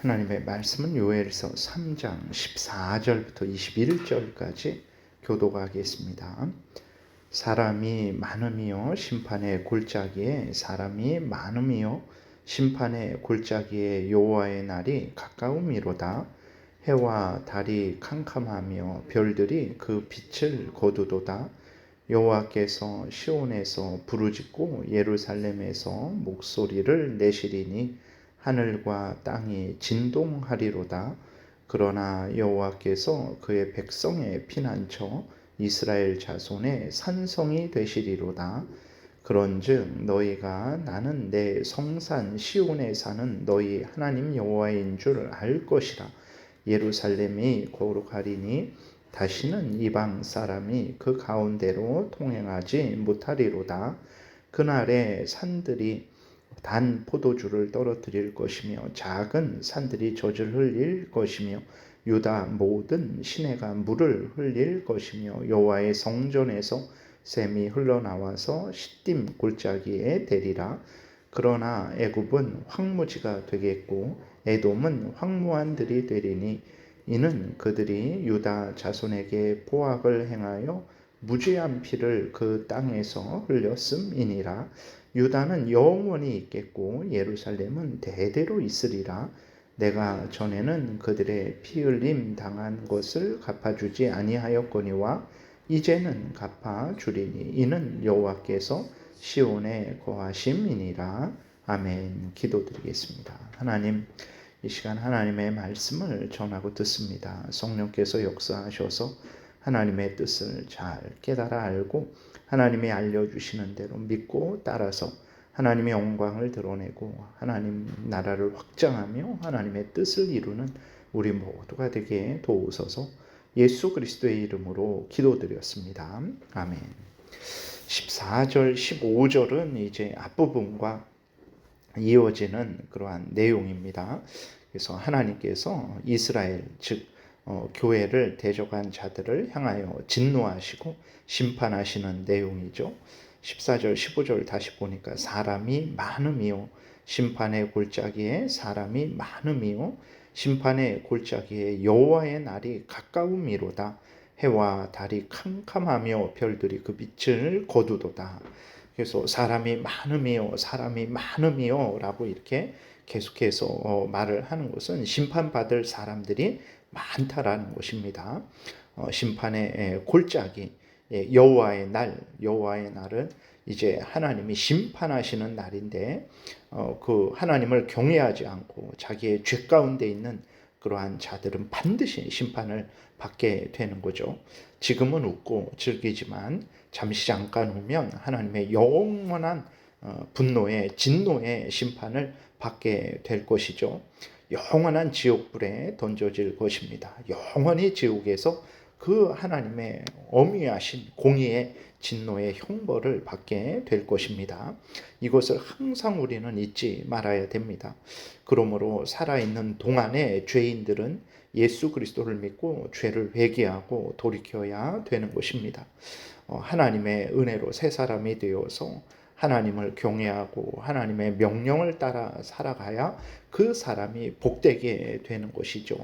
하나님의 말씀은 요엘서 3장 14절부터 21절까지 교도하겠습니다. 사람이 많음이요 심판의 골짜기에 사람이 많음이요 심판의 골짜기에 여호와의 날이 가까움이로다. 해와 달이 캄캄하며 별들이 그 빛을 거두도다. 여호와께서 시온에서 부르짖고 예루살렘에서 목소리를 내시리니 하늘과 땅이 진동하리로다. 그러나 여호와께서 그의 백성의 피난처 이스라엘 자손의 산성이 되시리로다. 그런즉 너희가 나는 내 성산 시온에 사는 너희 하나님 여호와인 줄 알 것이라. 예루살렘이 거룩하리니 다시는 이방 사람이 그 가운데로 통행하지 못하리로다. 그날에 산들이 단 포도주를 떨어뜨릴 것이며 작은 산들이 젖을 흘릴 것이며 유다 모든 시내가 물을 흘릴 것이며 여호와의 성전에서 샘이 흘러나와서 시딤 골짜기에 대리라. 그러나 애굽은 황무지가 되겠고 에돔은 황무한 들이 되리니 이는 그들이 유다 자손에게 포악을 행하여 무죄한 피를 그 땅에서 흘렸음이니라 유다는 영원히 있겠고 예루살렘은 대대로 있으리라. 내가 전에는 그들의 피 흘림 당한 것을 갚아주지 아니하였거니와 이제는 갚아 주리니 이는 여호와께서 시온에 거하심이니라. 아멘. 기도드리겠습니다. 하나님 이 시간 하나님의 말씀을 전하고 듣습니다. 성령께서 역사하셔서 하나님의 뜻을 잘 깨달아 알고 하나님이 알려주시는 대로 믿고 따라서 하나님의 영광을 드러내고 하나님 나라를 확장하며 하나님의 뜻을 이루는 우리 모두가 되게 도우소서 예수 그리스도의 이름으로 기도드렸습니다. 아멘. 14절, 15절은 이제 앞부분과 이어지는 그러한 내용입니다. 그래서 하나님께서 이스라엘, 즉, 어, 교회를 대적한 자들을 향하여 진노하시고 심판하시는 내용이죠. 14절, 15절 다시 보니까 사람이 많음이요. 심판의 골짜기에 사람이 많음이요. 심판의 골짜기에 여호와의 날이 가까움이로다. 해와 달이 캄캄하며 별들이 그 빛을 거두도다. 그래서 사람이 많음이요, 사람이 많음이요라고 이렇게 계속해서 어, 말을 하는 것은 심판받을 사람들이 많다라는 것입니다. 어, 심판의 골짜기, 예, 여호와의 날, 여호와의 날은 이제 하나님이 심판하시는 날인데 어, 그 하나님을 경외하지 않고 자기의 죄 가운데 있는 그러한 자들은 반드시 심판을 받게 되는 거죠. 지금은 웃고 즐기지만 잠시 잠깐 후면 하나님의 영원한 어, 분노의 진노의 심판을 받게 될 것이죠. 영원한 지옥불에 던져질 것입니다. 영원히 지옥에서 그 하나님의 어미하신 공의의 진노의 형벌을 받게 될 것입니다. 이것을 항상 우리는 잊지 말아야 됩니다. 그러므로 살아있는 동안에 죄인들은 예수 그리스도를 믿고 죄를 회개하고 돌이켜야 되는 것입니다. 어, 하나님의 은혜로 새 사람이 되어서 하나님을 경외하고 하나님의 명령을 따라 살아가야 그 사람이 복되게 되는 것이죠.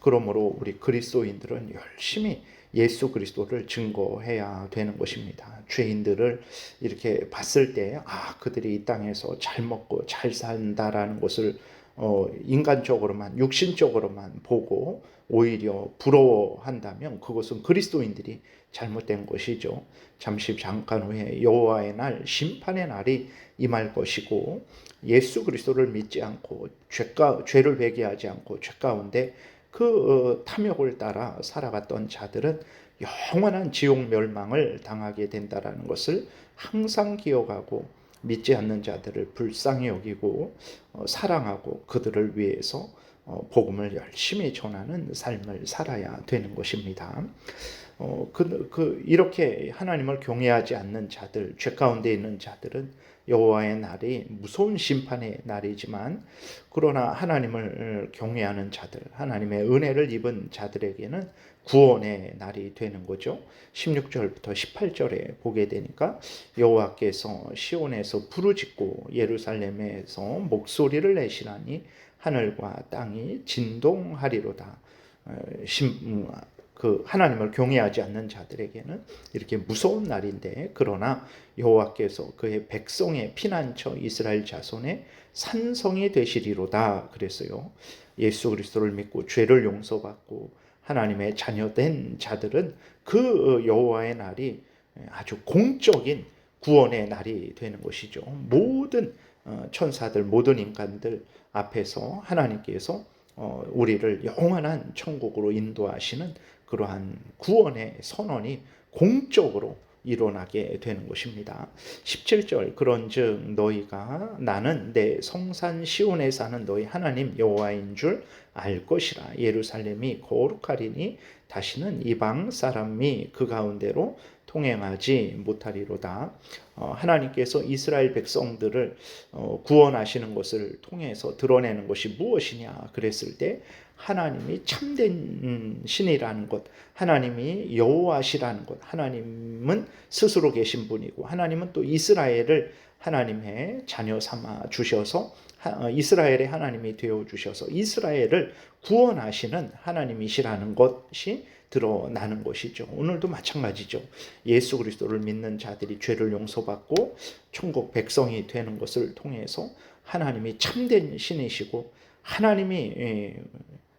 그러므로 우리 그리스도인들은 열심히 예수 그리스도를 증거해야 되는 것입니다. 죄인들을 이렇게 봤을 때, 아, 그들이 이 땅에서 잘 먹고 잘 산다라는 것을 어, 인간적으로만, 육신적으로만 보고 오히려 부러워한다면 그것은 그리스도인들이 잘못된 것이죠. 잠시 잠깐 후에 여호와의 날 심판의 날이 임할 것이고 예수 그리스도를 믿지 않고 죄가 죄를 회개하지 않고 죄 가운데 그 어, 탐욕을 따라 살아갔던 자들은 영원한 지옥 멸망을 당하게 된다라는 것을 항상 기억하고 믿지 않는 자들을 불쌍히 여기고 어, 사랑하고 그들을 위해서 어, 복음을 열심히 전하는 삶을 살아야 되는 것입니다. 어, 그, 그 이렇게 하나님을 경외하지 않는 자들, 죄 가운데 있는 자들은 여호와의 날이 무서운 심판의 날이지만 그러나 하나님을 경외하는 자들, 하나님의 은혜를 입은 자들에게는 구원의 날이 되는 거죠. 16절부터 18절에 보게 되니까 여호와께서 시온에서 부르짖고 예루살렘에서 목소리를 내시라니 하늘과 땅이 진동하리로다. 어, 심, 음, 그 하나님을 경외하지 않는 자들에게는 이렇게 무서운 날인데 그러나 여호와께서 그의 백성의 피난처 이스라엘 자손의 산성이 되시리로다 그랬어요. 예수 그리스도를 믿고 죄를 용서받고 하나님의 자녀된 자들은 그 여호와의 날이 아주 공적인 구원의 날이 되는 것이죠. 모든 어, 천사들, 모든 인간들 앞에서 하나님께서 어, 우리를 영원한 천국으로 인도하시는 그러한 구원의 선언이 공적으로 일어나게 되는 것입니다. 17절 그런즉 너희가 나는 내 성산 시온에 사는 너희 하나님 여호와인 줄 알 것이라 예루살렘이 거룩하리니 다시는 이방 사람이 그 가운데로 통행하지 못하리로다. 어, 하나님께서 이스라엘 백성들을 어, 구원하시는 것을 통해서 드러내는 것이 무엇이냐 그랬을 때 하나님이 참된 신이라는 것, 하나님이 여호와시라는 것, 하나님은 스스로 계신 분이고 하나님은 또 이스라엘을 하나님의 자녀 삼아 주셔서 어, 이스라엘의 하나님이 되어 주셔서 이스라엘을 구원하시는 하나님이시라는 것이 드러나는 것이죠. 오늘도 마찬가지죠. 예수 그리스도를 믿는 자들이 죄를 용서받고 천국 백성이 되는 것을 통해서 하나님이 참된 신이시고 하나님이 예,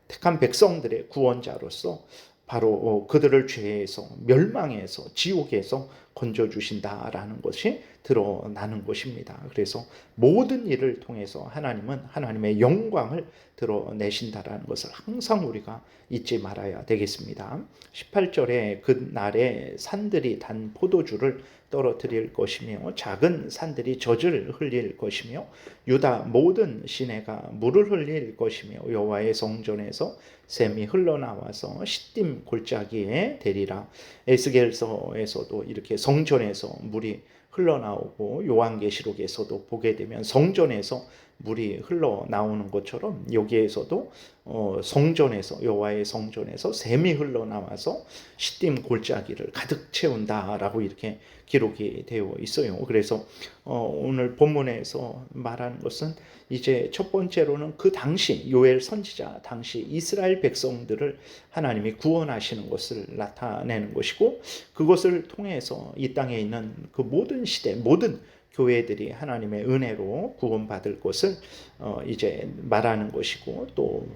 택한 백성들의 구원자로서 바로 어, 그들을 죄에서 멸망에서 지옥에서 건져 주신다라는 것이 드러나는 것입니다. 그래서 모든 일을 통해서 하나님은 하나님의 영광을 드러내신다라는 것을 항상 우리가 잊지 말아야 되겠습니다. 18절에 그 날에 산들이 단 포도주를 떨어뜨릴 것이며 작은 산들이 젖을 흘릴 것이며 유다 모든 시내가 물을 흘릴 것이며 여호와의 성전에서 샘이 흘러나와서 시딤 골짜기에 되리라. 에스겔서에서도 이렇게 성전에서 물이 흘러나오고 요한계시록에서도 보게 되면 성전에서 물이 흘러나오는 것처럼 여기에서도 어, 성전에서 여호와의 성전에서 샘이 흘러나와서 시딤 골짜기를 가득 채운다라고 이렇게 기록이 되어 있어요. 그래서 어, 오늘 본문에서 말하는 것은 이제 첫 번째로는 그 당시 요엘 선지자 당시 이스라엘 백성들을 하나님이 구원하시는 것을 나타내는 것이고 그것을 통해서 이 땅에 있는 그 모든 시대 모든 교회들이 하나님의 은혜로 구원받을 것을 어, 이제 말하는 것이고 또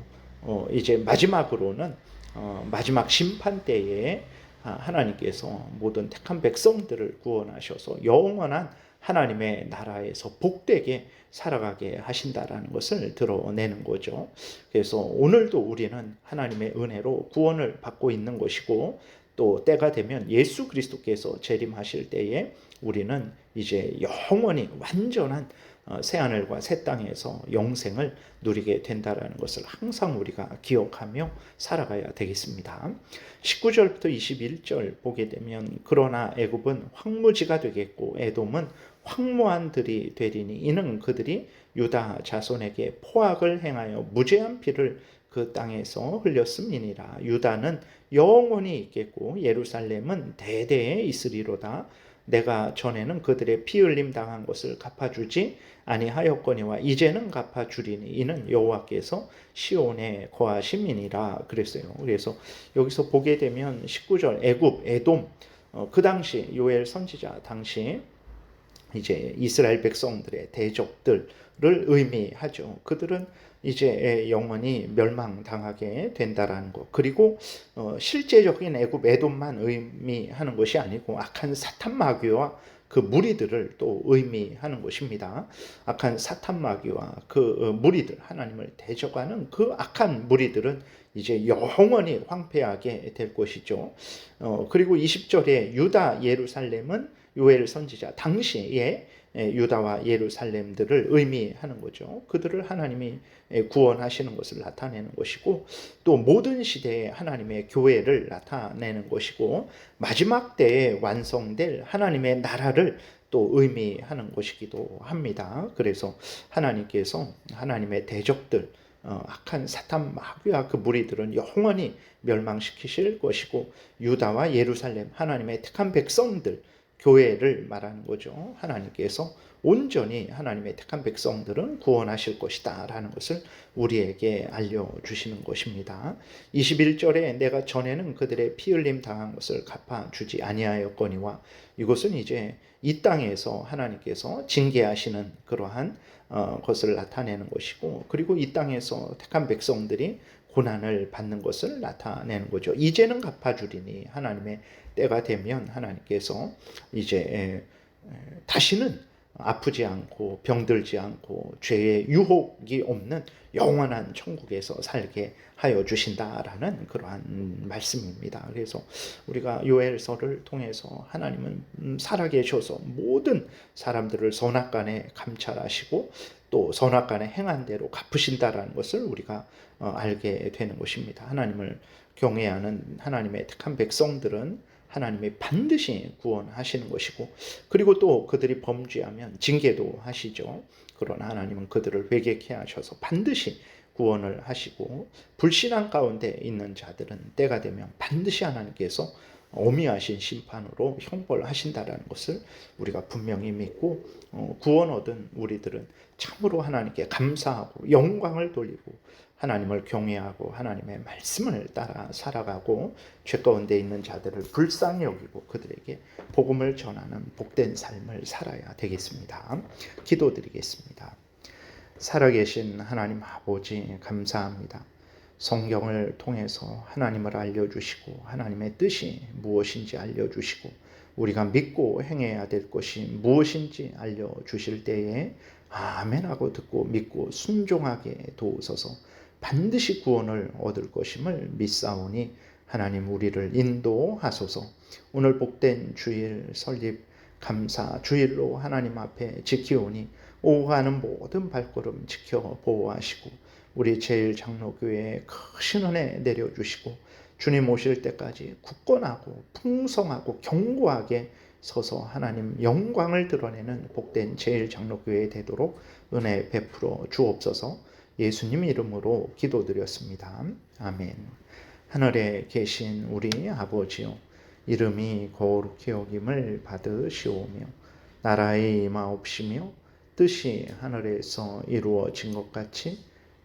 어, 이제 마지막으로는 어, 마지막 심판 때에 하나님께서 모든 택한 백성들을 구원하셔서 영원한 하나님의 나라에서 복되게 살아가게 하신다라는 것을 드러내는 거죠. 그래서 오늘도 우리는 하나님의 은혜로 구원을 받고 있는 것이고 또 때가 되면 예수 그리스도께서 재림하실 때에 우리는 이제 영원히 완전한 어, 새 하늘과 새 땅에서 영생을 누리게 된다라는 것을 항상 우리가 기억하며 살아가야 되겠습니다. 19절부터 21절 보게 되면 그러나 애굽은 황무지가 되겠고 에돔은 황무한 들이 되리니 이는 그들이 유다 자손에게 포악을 행하여 무죄한 피를 그 땅에서 흘렸음이니라 유다는 영원히 있겠고 예루살렘은 대대에 있으리로다 내가 전에는 그들의 피 흘림 당한 것을 갚아주지 아니하였거니와 이제는 갚아주리니 이는 여호와께서 시온에 거하심이니라 그랬어요. 그래서 여기서 보게 되면 19절 애굽 에돔 어, 그 당시 요엘 선지자 당시 이제 이스라엘 백성들의 대적들을 의미하죠. 그들은 이제 영원히 멸망당하게 된다라는 것. 그리고 어, 실제적인 애굽 에돔만 의미하는 것이 아니고 악한 사탄 마귀와 그 무리들을 또 의미하는 것입니다. 악한 사탄 마귀와 그 어, 무리들 하나님을 대적하는 그 악한 무리들은 이제 영원히 황폐하게 될 것이죠. 어, 그리고 20절에 유다 예루살렘은 요엘 선지자 당시에 유다와 예루살렘들을 의미하는 거죠. 그들을 하나님이 구원하시는 것을 나타내는 것이고 또 모든 시대에 하나님의 교회를 나타내는 것이고 마지막 때에 완성될 하나님의 나라를 또 의미하는 것이기도 합니다. 그래서 하나님께서 하나님의 대적들 어, 악한 사탄 마귀와 그 무리들은 영원히 멸망시키실 것이고 유다와 예루살렘 하나님의 택한 백성들 교회를 말하는 거죠. 하나님께서 온전히 하나님의 택한 백성들은 구원하실 것이다 라는 것을 우리에게 알려주시는 것입니다. 21절에 내가 전에는 그들의 피 흘림 당한 것을 갚아주지 아니하였거니와 이것은 이제 이 땅에서 하나님께서 징계하시는 그러한 어, 것을 나타내는 것이고 그리고 이 땅에서 택한 백성들이 고난을 받는 것을 나타내는 거죠. 이제는 갚아주리니 하나님의 때가 되면 하나님께서 이제 다시는 아프지 않고 병들지 않고 죄의 유혹이 없는 영원한 천국에서 살게 하여 주신다라는 그러한 말씀입니다. 그래서 우리가 요엘서를 통해서 하나님은 음, 살아계셔서 모든 사람들을 선악간에 감찰하시고 또 선악 간에 행한 대로 갚으신다라는 것을 우리가 어, 알게 되는 것입니다. 하나님을 경외하는 하나님의 택한 백성들은 하나님이 반드시 구원하시는 것이고 그리고 또 그들이 범죄하면 징계도 하시죠. 그러나 하나님은 그들을 회개케 하셔서 반드시 구원을 하시고 불신앙 가운데 있는 자들은 때가 되면 반드시 하나님께서 어미하신 심판으로 형벌하신다라는 것을 우리가 분명히 믿고 어, 구원 얻은 우리들은 참으로 하나님께 감사하고 영광을 돌리고 하나님을 경외하고 하나님의 말씀을 따라 살아가고 죄 가운데 있는 자들을 불쌍히 여기고 그들에게 복음을 전하는 복된 삶을 살아야 되겠습니다. 기도드리겠습니다. 살아계신 하나님 아버지 감사합니다. 성경을 통해서 하나님을 알려주시고 하나님의 뜻이 무엇인지 알려주시고 우리가 믿고 행해야 될 것이 무엇인지 알려주실 때에 아멘 하고 듣고 믿고 순종하게 도우소서. 반드시 구원을 얻을 것임을 믿사오니 하나님 우리를 인도하소서. 오늘 복된 주일 설립 감사 주일로 하나님 앞에 지키오니 오고 가는 모든 발걸음 지켜 보호하시고 우리 제일 장로교회에 크신 은혜 내려주시고 주님 오실 때까지 굳건하고 풍성하고 견고하게 서서 하나님 영광을 드러내는 복된 제일 장로교회 되도록 은혜 베풀어 주옵소서 예수님 이름으로 기도드렸습니다. 아멘. 하늘에 계신 우리 아버지요 이름이 거룩히 여김을 받으시오며 나라의 임하옵시며 뜻이 하늘에서 이루어진 것 같이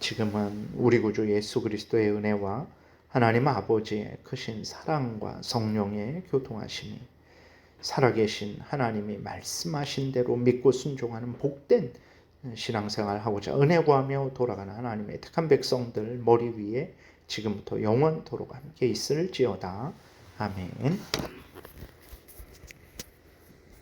지금은 우리 구주 예수 그리스도의 은혜와 하나님 아버지의 크신 사랑과 성령의 교통하심이 살아계신 하나님이 말씀하신 대로 믿고 순종하는 복된 신앙생활 하고자 은혜 구하며 돌아가는 하나님의 택한 백성들 머리 위에 지금부터 영원토록 함께 있을지어다. 아멘.